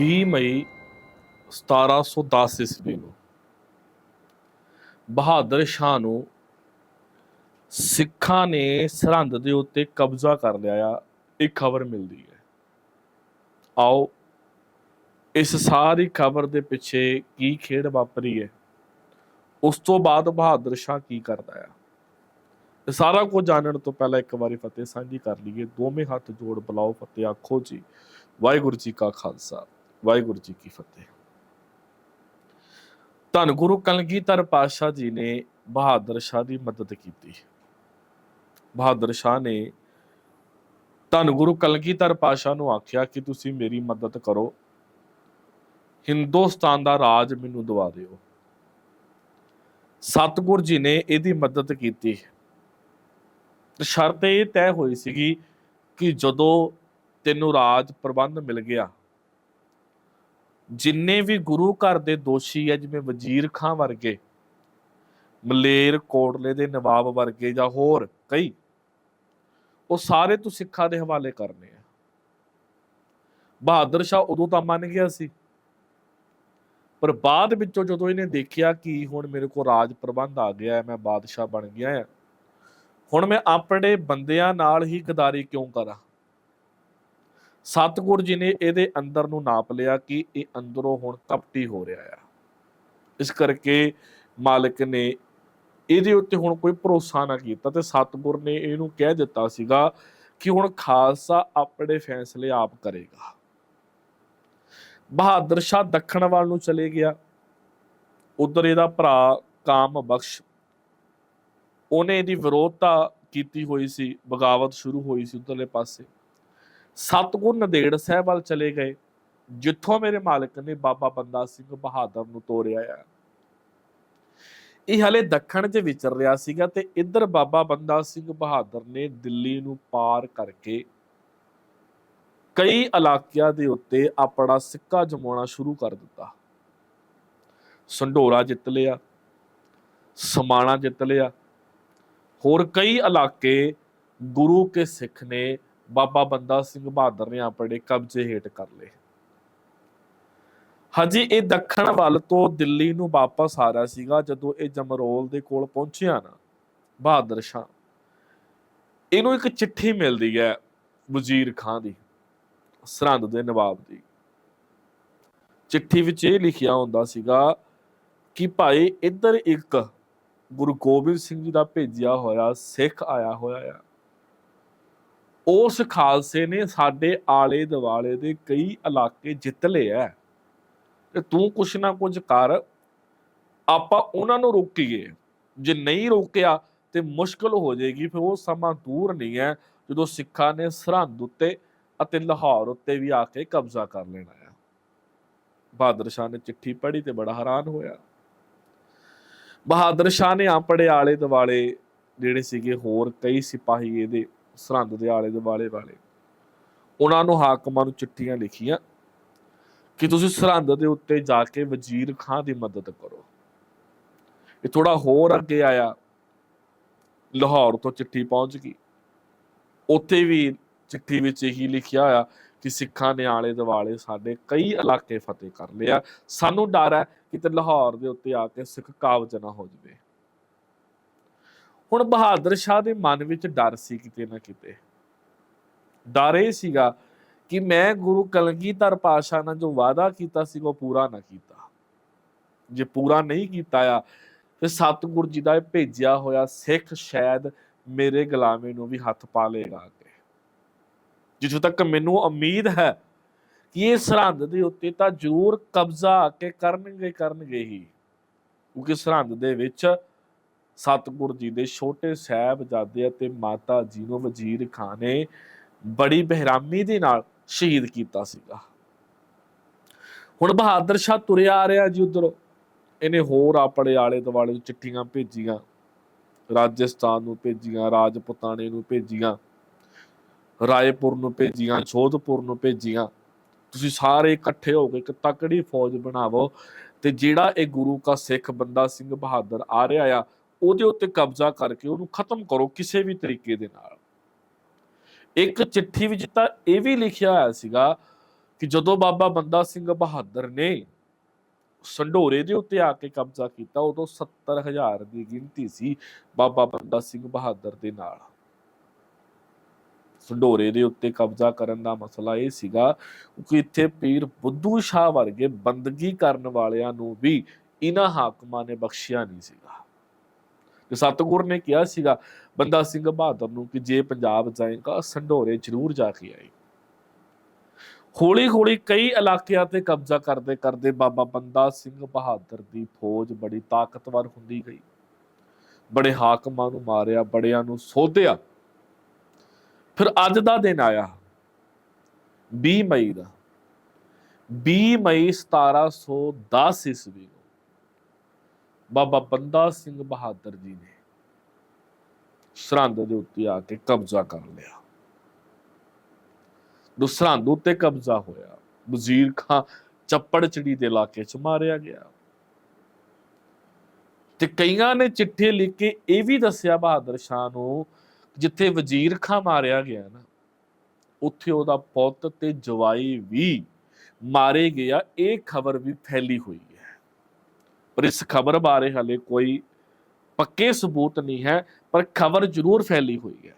20 ਮਈ 1710 ਈਸਵੀ ਨੂੰ ਬਹਾਦਰ ਸ਼ਾਹ ਨੂੰ ਸਿੱਖਾਂ ਨੇ ਸਰਹੰਦ ਦੇ ਉੱਤੇ ਕਬਜ਼ਾ ਕਰ ਲਿਆ ਆ। ਇਹ ਖਬਰ ਮਿਲਦੀ ਹੈ। ਆਓ ਇਸ ਸਾਰੀ ਖਬਰ ਦੇ ਪਿੱਛੇ ਕੀ ਖੇਡ ਵਾਪਰੀ ਹੈ। ਉਸ ਤੋਂ ਬਾਅਦ ਬਹਾਦਰ ਸ਼ਾਹ ਕੀ ਕਰਦਾ ਆ। ਇਹ ਸਾਰਾ ਕੁਝ ਜਾਣਨ ਤੋਂ ਪਹਿਲਾਂ ਇੱਕ ਵਾਰੀ ਫਤਿਹ ਸਾਂਝੀ ਕਰ ਲਈਏ। ਦੋਵੇਂ ਹੱਥ ਜੋੜ ਬੁਲਾਓ, ਫਤਿਹ ਆਖੋ ਜੀ। ਵਾਹਿਗੁਰੂ ਜੀ ਕਾ ਖਾਲਸਾ। ਵਾਹਿਗੁਰੂ ਜੀ ਕੀ ਫਤਿਹ। ਧੰਨ ਗੁਰੂ ਕਲਗੀਧਰ ਪਾਤਸ਼ਾਹ ਜੀ ਨੇ ਬਹਾਦਰ ਸ਼ਾਹ ਦੀ ਮਦਦ ਕੀਤੀ। ਬਹਾਦਰ ਸ਼ਾਹ ਨੇ ਧੰਨ ਗੁਰੂ ਕਲਗੀਧਰ ਪਾਤਸ਼ਾਹ ਨੂੰ ਆਖਿਆ ਕਿ ਤੁਸੀਂ ਮੇਰੀ ਮਦਦ ਕਰੋ। ਹਿੰਦੁਸਤਾਨ ਦਾ ਰਾਜ ਮੈਨੂੰ ਦਵਾ ਦਿਓ। ਸਤਿਗੁਰ ਜੀ ਨੇ ਇਹਦੀ ਮਦਦ ਕੀਤੀ। ਸ਼ਰਤ ਇਹ ਤੈਅ ਹੋਈ ਸੀਗੀ ਕਿ ਜਦੋਂ ਤੈਨੂੰ ਰਾਜ ਪ੍ਰਬੰਧ ਮਿਲ ਗਿਆ ਜਿੰਨੇ ਵੀ ਗੁਰੂ ਘਰ ਦੇ ਦੋਸ਼ੀ ਹੈ ਜਿਵੇਂ ਵਜ਼ੀਰ ਖਾਂ ਵਰਗੇ, ਮਲੇਰ, ਕੋਟਲੇ ਦੇ ਨਵਾਬ ਵਰਗੇ ਜਾਂ ਹੋਰ ਕਈ, ਉਹ ਸਾਰੇ ਤੂੰ ਸਿੱਖਾਂ ਦੇ ਹਵਾਲੇ ਕਰਨੇ ਆ। ਬਹਾਦਰ ਸ਼ਾਹ ਉਦੋਂ ਤਾਂ ਮੰਨ ਗਿਆ ਸੀ, ਪਰ ਬਾਅਦ ਵਿੱਚੋਂ ਜਦੋਂ ਇਹਨੇ ਦੇਖਿਆ ਕਿ ਹੁਣ ਮੇਰੇ ਕੋਲ ਰਾਜ ਪ੍ਰਬੰਧ ਆ ਗਿਆ ਹੈ ਮੈਂ ਬਾਦਸ਼ਾਹ ਬਣ ਗਿਆ ਹਾਂ ਹੁਣ ਮੈਂ ਆਪਣੇ ਬੰਦਿਆਂ ਨਾਲ ਹੀ ਗਦਾਰੀ ਕਿਉਂ ਕਰਾਂ? ਸਤਿਗੁਰ ਜੀ ਨੇ ਇਹਦੇ ਅੰਦਰ ਨੂੰ ਨਾਪ ਲਿਆ ਕਿ ਇਹ ਅੰਦਰੋਂ ਹੁਣ ਕਪਟੀ ਹੋ ਰਿਹਾ ਆ। ਇਸ ਕਰਕੇ ਮਾਲਕ ਨੇ ਇਹਦੇ ਉੱਤੇ ਹੁਣ ਕੋਈ ਭਰੋਸਾ ਨਾ ਕੀਤਾ ਤੇ ਸਤਿਗੁਰ ਨੇ ਇਹਨੂੰ ਕਹਿ ਦਿੱਤਾ ਸੀਗਾ ਕਿ ਹੁਣ ਖਾਲਸਾ ਆਪਣੇ ਫੈਸਲੇ ਆਪ ਕਰੇਗਾ। ਬਹਾਦਰ ਸ਼ਾਹ ਦੱਖਣ ਵੱਲ ਨੂੰ ਚਲੇ ਗਿਆ। ਉਧਰ ਇਹਦਾ ਭਰਾ ਕਾਮ ਬਖਸ਼। ਉਹਨੇ ਇਹਦੀ ਵਿਰੋਧਤਾ ਕੀਤੀ ਹੋਈ ਸੀ, ਬਗਾਵਤ ਸ਼ੁਰੂ ਹੋਈ ਸੀ ਉਧਰਲੇ ਪਾਸੇ। ਸਤਗੁਰ ਨਦੇੜ ਸਾਹਿਬ ਵੱਲ ਚਲੇ ਗਏ, ਜਿੱਥੋਂ ਮੇਰੇ ਮਾਲਕ ਨੇ ਬਾਬਾ ਬੰਦਾ ਸਿੰਘ ਬਹਾਦਰ ਨੂੰ ਤੋਰਿਆ ਆ। ਇਹ ਹਲੇ ਦੱਖਣ 'ਚ ਵਿਚਰ ਰਿਹਾ ਸੀਗਾ ਤੇ ਇੱਧਰ ਬਾਬਾ ਬੰਦਾ ਸਿੰਘ ਬਹਾਦਰ ਨੇ ਦਿੱਲੀ ਨੂੰ ਪਾਰ ਕਰਕੇ ਕਈ ਇਲਾਕਿਆਂ ਦੇ ਉੱਤੇ ਆਪਣਾ ਸਿੱਕਾ ਜਮਾਉਣਾ ਸ਼ੁਰੂ ਕਰ ਦਿੱਤਾ। ਸੰਢੋਰਾ ਜਿੱਤ ਲਿਆ, ਸਮਾਣਾ ਜਿੱਤ ਲਿਆ। ਹੋਰ ਕਈ ਇਲਾਕੇ ਗੁਰੂ ਕੇ ਸਿੱਖ ਨੇ ਬਾਬਾ ਬੰਦਾ ਸਿੰਘ ਬਹਾਦਰ ਨੇ ਆਪਣੇ ਕਬਜ਼ੇ ਹੇਠ ਕਰ ਲਏ। ਹਾਂਜੀ, ਇਹ ਦੱਖਣ ਵੱਲ ਤੋਂ ਦਿੱਲੀ ਨੂੰ ਵਾਪਸ ਆ ਰਿਹਾ ਸੀਗਾ ਜਦੋਂ ਇਹ ਜਮਰੋਲ ਦੇ ਕੋਲ ਪਹੁੰਚਿਆ ਨਾ, ਬਹਾਦਰ ਸ਼ਾਹ। ਇਹਨੂੰ ਇੱਕ ਚਿੱਠੀ ਮਿਲਦੀ ਹੈ ਵਜ਼ੀਰ ਖਾਂ ਦੀ, ਸਰਹੰਦ ਦੇ ਨਵਾਬ ਦੀ। ਚਿੱਠੀ ਵਿੱਚ ਇਹ ਲਿਖਿਆ ਹੁੰਦਾ ਸੀਗਾ ਕਿ ਭਾਈ ਇੱਧਰ ਇੱਕ ਗੁਰੂ ਗੋਬਿੰਦ ਸਿੰਘ ਜੀ ਦਾ ਭੇਜਿਆ ਹੋਇਆ, ਸਿੱਖ ਆਇਆ ਹੋਇਆ ਆ। ਉਸ ਖਾਲਸੇ ਨੇ ਸਾਡੇ ਆਲੇ ਦੁਆਲੇ ਦੇ ਕਈ ਇਲਾਕੇ ਜਿੱਤ ਲਏ ਐ। ਤੇ ਤੂੰ ਕੁਛ ਨਾ ਕੁਝ ਕਰ, ਆਪਾਂ ਉਹਨਾਂ ਨੂੰ ਰੋਕੀਏ ਜੇ ਨਹੀਂ ਰੋਕਿਆ ਤੇ ਮੁਸ਼ਕਲ ਹੋ ਜਾਏਗੀ, ਫਿਰ ਉਹ ਸਮਾਂ ਦੂਰ ਨਹੀਂ ਹੈ ਜਦੋਂ ਸਿੱਖਾਂ ਨੇ ਸਰਹੰਦ ਉੱਤੇ ਅਤੇ ਲਾਹੌਰ ਉੱਤੇ ਵੀ ਆ ਕੇ ਕਬਜ਼ਾ ਕਰ ਲੈਣਾ ਹੈ ਬਹਾਦਰ ਸ਼ਾਹ ਨੇ ਚਿੱਠੀ ਪੜ੍ਹੀ ਤੇ ਬੜਾ ਹੈਰਾਨ ਹੋਇਆ। ਬਹਾਦਰ ਸ਼ਾਹ ਨੇ ਆਪਣੇ ਆਲੇ ਦੁਆਲੇ ਜਿਹੜੇ ਸੀਗੇ ਹੋਰ ਕਈ ਸਿਪਾਹੀ ਇਹਦੇ ਸਰਹੰਦ ਦੇ ਆਲੇ ਦੁਆਲੇ ਵਾਲੇ। ਉਹਨਾਂ ਨੂੰ ਹਾਕਮਾਂ ਨੂੰ ਚਿੱਠੀਆਂ ਲਿਖੀਆਂ ਕਿ ਤੁਸੀਂ ਸਰਹੰਦ ਦੇ ਉੱਤੇ ਜਾ ਕੇ ਵਜ਼ੀਰ ਖਾਂ ਦੀ ਮਦਦ ਕਰੋ। ਇਹ ਥੋੜਾ ਹੋਰ ਅੱਗੇ ਆਇਆ। ਲਾਹੌਰ ਤੋਂ ਚਿੱਠੀ ਪਹੁੰਚ ਗਈ। ਉੱਥੇ ਵੀ ਚਿੱਠੀ ਵਿੱਚ ਇਹੀ ਲਿਖਿਆ ਹੋਇਆ ਕਿ ਸਿੱਖਾਂ ਨੇ ਆਲੇ ਦੁਆਲੇ ਸਾਡੇ ਕਈ ਇਲਾਕੇ ਫਤਿਹ ਕਰ ਲਿਆ। ਸਾਨੂੰ ਡਰ ਹੈ ਕਿ ਤੇ ਲਾਹੌਰ ਦੇ ਉੱਤੇ ਆ ਕੇ ਸਿੱਖ ਕਾਬਜ ਨਾ ਹੋ ਜਵੇ। ਹੁਣ ਬਹਾਦਰ ਸ਼ਾਹ ਦੇ ਮਨ ਵਿੱਚ ਡਰ ਸੀ ਕਿਤੇ ਨਾ ਕਿਤੇ। ਡਰ ਇਹ ਸੀਗਾ ਕਿ ਮੈਂ ਗੁਰੂ ਕਲਗੀਧਰ ਪਾਸ਼ਾ ਨਾਲ ਜੋ ਵਾਅਦਾ ਕੀਤਾ ਸੀ, ਉਹ ਪੂਰਾ ਨਾ ਕੀਤਾ। ਜੇ ਪੂਰਾ ਨਹੀਂ ਕੀਤਾ ਆ ਤੇ ਸਤਿਗੁਰ ਜੀ ਦਾ ਭੇਜਿਆ ਹੋਇਆ ਸਿੱਖ ਸ਼ਾਇਦ ਮੇਰੇ ਗੁਲਾਮੇ ਨੂੰ ਵੀ ਹੱਥ ਪਾ ਲੇਗਾ ਅੱਗੇ। ਜਿੱਥੋਂ ਤੱਕ ਮੈਨੂੰ ਉਮੀਦ ਹੈ ਕਿ ਇਹ ਸਰਹੰਦ ਦੇ ਉੱਤੇ ਤਾਂ ਜ਼ਰੂਰ ਕਬਜ਼ਾ ਆ ਕੇ ਕਰਨਗੇ ਕਰਨਗੇ ਹੀ। ਕਿਉਂਕਿ ਸਰਹੰਦ ਦੇ ਵਿੱਚ ਸਤਿਗੁਰ ਜੀ ਦੇ ਛੋਟੇ ਸਾਹਿਬਜ਼ਾਦੇ ਅਤੇ ਮਾਤਾ ਜੀ ਨੂੰ ਵਜ਼ੀਰ ਖਾਨ ਨੇ ਬੜੀ ਬਹਿਰਾਮੀ ਦੇ ਨਾਲ ਸ਼ਹੀਦ ਕੀਤਾ ਸੀਗਾ। ਹੁਣ ਬਹਾਦਰ ਸ਼ਾਹ ਤੁਰਿਆ ਆ ਰਿਹਾ ਜੀ ਉਧਰੋਂ। ਇਹਨੇ ਹੋਰ ਆਪਣੇ ਆਲੇ ਦੁਆਲੇ ਚਿੱਠੀਆਂ ਭੇਜੀਆਂ, ਰਾਜਸਥਾਨ ਨੂੰ ਭੇਜੀਆਂ, ਰਾਜਪੁਤਾਣੇ ਨੂੰ ਭੇਜੀਆਂ, ਰਾਏਪੁਰ ਨੂੰ ਭੇਜੀਆਂ, ਜੋਧਪੁਰ ਨੂੰ ਭੇਜੀਆਂ। ਤੁਸੀਂ ਸਾਰੇ ਇਕੱਠੇ ਹੋ ਕੇ ਇੱਕ ਤਕੜੀ ਫੌਜ ਬਣਾਵੋ ਤੇ ਜਿਹੜਾ ਇਹ ਗੁਰੂ ਕਾ ਸਿੱਖ ਬੰਦਾ ਸਿੰਘ ਬਹਾਦਰ ਆ ਰਿਹਾ ਆ ਉਹਦੇ ਉੱਤੇ ਕਬਜ਼ਾ ਕਰਕੇ ਉਹਨੂੰ ਖਤਮ ਕਰੋ ਕਿਸੇ ਵੀ ਤਰੀਕੇ ਦੇ ਨਾਲ। ਇੱਕ ਚਿੱਠੀ ਵਿੱਚ ਤਾਂ ਇਹ ਵੀ ਲਿਖਿਆ ਹੋਇਆ ਸੀਗਾ ਕਿ ਜਦੋਂ ਬਾਬਾ ਬੰਦਾ ਸਿੰਘ ਬਹਾਦਰ ਨੇ ਸੰਢੋਰੇ ਦੇ ਉੱਤੇ ਆ ਕੇ ਕਬਜ਼ਾ ਕੀਤਾ, ਉਦੋਂ 70000 ਦੀ ਗਿਣਤੀ ਸੀ ਬਾਬਾ ਬੰਦਾ ਸਿੰਘ ਬਹਾਦਰ ਦੇ ਨਾਲ। ਸੰਢੋਰੇ ਦੇ ਉੱਤੇ ਕਬਜ਼ਾ ਕਰਨ ਦਾ ਮਸਲਾ ਇਹ ਸੀਗਾ ਕਿ ਇੱਥੇ ਪੀਰ ਬੁੱਧੂ ਸ਼ਾਹ ਵਰਗੇ ਬੰਦਗੀ ਕਰਨ ਵਾਲਿਆਂ ਨੂੰ ਵੀ ਇਹਨਾਂ ਹਾਕਮਾਂ ਨੇ ਬਖਸ਼ਿਆ ਨਹੀਂ ਸੀਗਾ। ਤੇ ਸਤਿਗੁਰ ਨੇ ਕਿਹਾ ਸੀਗਾ, ਬੰਦਾ ਸਿੰਘ ਬਹਾਦਰ ਨੂੰ ਕਿ ਜੇ ਪੰਜਾਬ ਜਾਏਗਾ, ਸੰਢੋਰੇ ਜ਼ਰੂਰ ਜਾ ਕੇ ਆਈ ਹੌਲੀ ਹੌਲੀ ਕਈ ਇਲਾਕਿਆਂ ਤੇ ਕਬਜ਼ਾ ਕਰਦੇ ਕਰਦੇ ਬਾਬਾ ਬੰਦਾ ਸਿੰਘ ਬਹਾਦਰ ਦੀ ਫੌਜ ਬੜੀ ਤਾਕਤਵਰ ਹੁੰਦੀ ਗਈ। ਬੜੇ ਹਾਕਮਾਂ ਨੂੰ ਮਾਰਿਆ, ਬੜਿਆਂ ਨੂੰ ਸੋਧਿਆ। ਫਿਰ ਅੱਜ ਦਾ ਦਿਨ ਆਇਆ 20 ਮਈ ਦਾ। 20 ਮਈ 1710 ਈਸਵੀ ਨੂੰ ਬਾਬਾ ਬੰਦਾ ਸਿੰਘ ਬਹਾਦਰ ਜੀ ਨੇ ਸਰਹੰਦ ਦੇ ਉੱਤੇ ਆ ਕੇ ਕਬਜ਼ਾ ਕਰ ਲਿਆ। ਸਰਹੰਦ ਉੱਤੇ ਕਬਜ਼ਾ ਹੋਇਆ, ਵਜ਼ੀਰ ਖਾਂ ਚੱਪੜਚੜੀ ਦੇ ਇਲਾਕੇ 'ਚ ਮਾਰਿਆ ਗਿਆ। ਤੇ ਕਈਆਂ ਨੇ ਚਿੱਠੇ ਲਿਖ ਕੇ ਇਹ ਵੀ ਦੱਸਿਆ ਬਹਾਦਰ ਸ਼ਾਹ ਨੂੰ ਜਿੱਥੇ ਵਜ਼ੀਰ ਖਾਂ ਮਾਰਿਆ ਗਿਆ ਨਾ, ਉੱਥੇ ਉਹਦਾ ਪੁੱਤ ਤੇ ਜਵਾਈ ਵੀ ਮਾਰੇ ਗਿਆ, ਇਹ ਖਬਰ ਵੀ ਫੈਲੀ ਹੋਈ। ਪਰ ਇਸ ਖਬਰ ਬਾਰੇ ਹਲੇ ਕੋਈ ਪੱਕੇ ਸਬੂਤ ਨਹੀਂ ਹੈ, ਪਰ ਖਬਰ ਜ਼ਰੂਰ ਫੈਲੀ ਹੋਈ ਹੈ।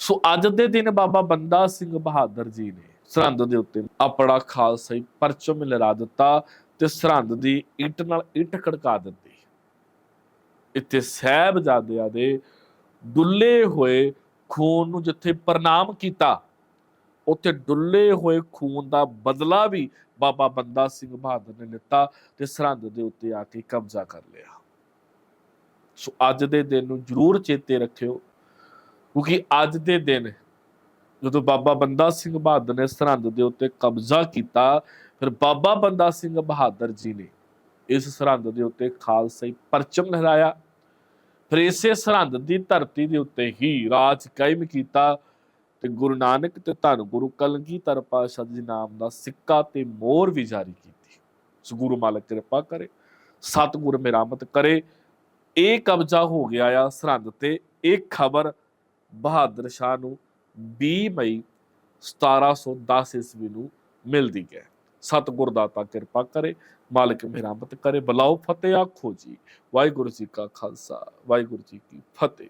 ਸੋ ਅੱਜ ਦੇ ਦਿਨ ਬਾਬਾ ਬੰਦਾ ਸਿੰਘ ਬਹਾਦਰ ਜੀ ਨੇ ਸਰਹੰਦ ਦੇ ਉੱਤੇ ਆਪਣਾ ਖਾਲਸਾਈ ਪਰਚਮ ਲਹਿਰਾ ਦਿੱਤਾ ਤੇ ਸਰਹੰਦ ਦੀ ਇੱਟ ਨਾਲ ਇੱਟ ਖੜਕਾ ਦਿੱਤੀ। ਇੱਥੇ ਸਹਿਬਜ਼ਾਦਿਆਂ ਦੇ ਡੁੱਲੇ ਹੋਏ ਖੂਨ ਨੂੰ ਜਿੱਥੇ ਪ੍ਰਣਾਮ ਕੀਤਾ, ਉੱਥੇ ਡੁੱਲੇ ਹੋਏ ਖੂਨ ਦਾ ਬਦਲਾ ਵੀ ਬਾਬਾ ਬੰਦਾ ਸਿੰਘ ਬਹਾਦਰ ਨੇ ਲਿੱਤਾ ਤੇ ਸਰਹੰਦ ਦੇ ਉੱਤੇ ਆ ਕੇ ਕਬਜ਼ਾ ਕਰ ਲਿਆ। ਸੋ ਅੱਜ ਦੇ ਦਿਨ ਨੂੰ ਜ਼ਰੂਰ ਚੇਤੇ ਰੱਖਿਓ, ਕਿਉਂਕਿ ਅੱਜ ਦੇ ਦਿਨ ਜਦੋਂ ਬਾਬਾ ਬੰਦਾ ਸਿੰਘ ਬਹਾਦਰ ਨੇ ਸਰਹੰਦ ਦੇ ਉੱਤੇ ਕਬਜ਼ਾ ਕੀਤਾ, ਫਿਰ ਬਾਬਾ ਬੰਦਾ ਸਿੰਘ ਬਹਾਦਰ ਜੀ ਨੇ ਇਸ ਸਰਹੰਦ ਦੇ ਉੱਤੇ ਖਾਲਸਾਈ ਪਰਚਮ ਲਹਿਰਾਇਆ। ਫਿਰ ਇਸੇ ਸਰਹੰਦ ਦੀ ਧਰਤੀ ਦੇ ਉੱਤੇ ਹੀ ਰਾਜ ਕਾਇਮ ਕੀਤਾ। ਤੇ ਗੁਰੂ ਨਾਨਕ ਤੇ ਧੰਨ ਗੁਰੂ ਕਲਗੀਧਰ ਪਾਤਸ਼ਾਹ ਜੀ ਨਾਮ ਦਾ ਸਿੱਕਾ ਤੇ ਮੋਹਰ ਵੀ ਜਾਰੀ ਕੀਤੀ। ਸੋ ਗੁਰੂ ਮਾਲਕ ਕਿਰਪਾ ਕਰੇ, ਸਤਿਗੁਰ ਮਿਹਰਮਤ ਕਰੇ। ਇਹ ਕਬਜ਼ਾ ਹੋ ਗਿਆ ਆ ਸਰਹੰਦ ਤੇ। ਇਹ ਖਬਰ ਬਹਾਦਰ ਸ਼ਾਹ ਨੂੰ 20 ਮਈ 1710 ਈਸਵੀ ਨੂੰ ਮਿਲਦੀ ਹੈ। ਸਤਿਗੁਰ ਦਾਤਾ ਕਿਰਪਾ ਕਰੇ, ਮਾਲਕ ਮਿਹਰਮਤ ਕਰੇ। ਬਲਾਓ ਫਤਿਹ ਆਖੋ ਜੀ। ਵਾਹਿਗੁਰੂ ਜੀ ਕਾ ਖਾਲਸਾ, ਵਾਹਿਗੁਰੂ ਜੀ ਕੀ ਫਤਿਹ।